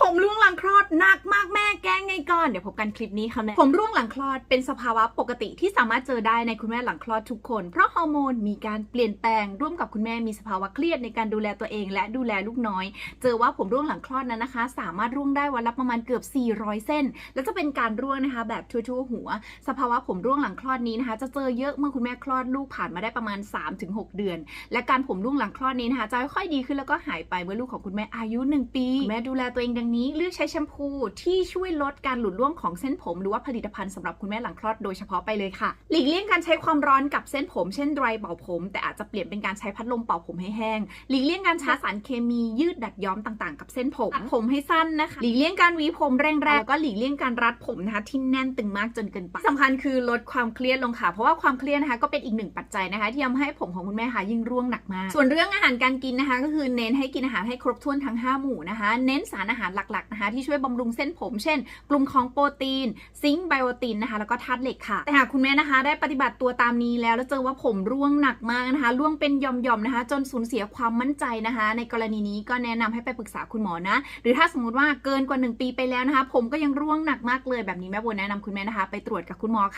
ผมล่วงหลังคลอดหนักมากแม่แกงไงก่อน เดี๋ยวพบกันคลิปนี้ค่ะแม่ผมร่วงหลังคลอดเป็นสภาวะปกติที่สามารถเจอได้ในคุณแม่หลังคลอดทุกคน เพราะฮอร์โมนมีการเปลี่ยนแปลงร่วมกับคุณแม่มีสภาวะเครียดในการดูแลตัวเอง และดูแลลูกน้อย เจอว่าผมร่วงหลังคลอดนั้นนะคะ สามารถร่วงได้วันละประมาณเกือบ 400 เส้น และจะเป็นการร่วงนะคะ แบบทั่วๆหัว สภาวะผมร่วงหลังคลอดนี้นะคะ จะเจอเยอะเมื่อคุณแม่คลอดลูกผ่านมาได้ประมาณ 3-6 เดือน และการผมร่วงหลังคลอดนี้นะคะจะค่อยดีขึ้นแล้วก็หายไปเมื่อลูกของคุณแม่อายุ 1 ปีคุณแม่ดูแลตัวเองดังนี้ เลือกใช้แชมพูที่ช่วยลดการหลุดร่วงของเส้นผม หรือว่าผลิตภัณฑ์สำหรับคุณแม่หลังคลอดโดยเฉพาะไปเลยค่ะ หลีกเลี่ยงการใช้ความร้อนกับเส้นผม เช่นไดรเป่าผม แต่อาจจะเปลี่ยนเป็นการใช้พัดลมเป่าผมให้แห้ง หลีกเลี่ยงการใช้สารเคมียืดดัดย้อมต่างๆ กับเส้นผมตัดผมให้สั้นนะคะ หลีกเลี่ยงการหวีผมแรงๆแล้วก็หลีกเลี่ยงการรัดผมนะคะที่แน่นตึงมากจนเกินไปสำคัญคือลดความเครียดลงค่ะ เพราะว่าความเครียดนะคะก็เป็นอีกหนึ่งปัจจัยนะคะ ที่ทำให้ผมของคุณแม่ค่ะยิ่งร่วงหนักมาก ส่วนเรื่องอาหารการกินนะคะ ก็คือเน้นให้กินอาหารให้ครบถ้วนทั้ง 5 หมู่นะคะ เน้นสารอาหารหลักๆนะคะที่ช่วยบำรุงเส้นผม เช่น กลุ่มของโปรตีน ซิงค์ไบโอตินนะคะ แล้วก็ธาตุเหล็กค่ะ แต่หากคุณแม่นะคะ ได้ปฏิบัติตัวตามนี้แล้ว แล้วเจอว่าผมร่วงหนักมากนะคะร่วงเป็นหย่อมๆนะคะ จนสูญเสียความมั่นใจนะคะ ในกรณีนี้ก็แนะนำให้ไปปรึกษาคุณหมอนะ หรือถ้าสมมติว่าเกินกว่า 1 ปีไปแล้วนะคะ ผมก็ยังร่วงหนักมากเลยแบบนี้แม่โบแนะนำคุณแม่นะคะ ไปตรวจกับคุณหมอค่ะ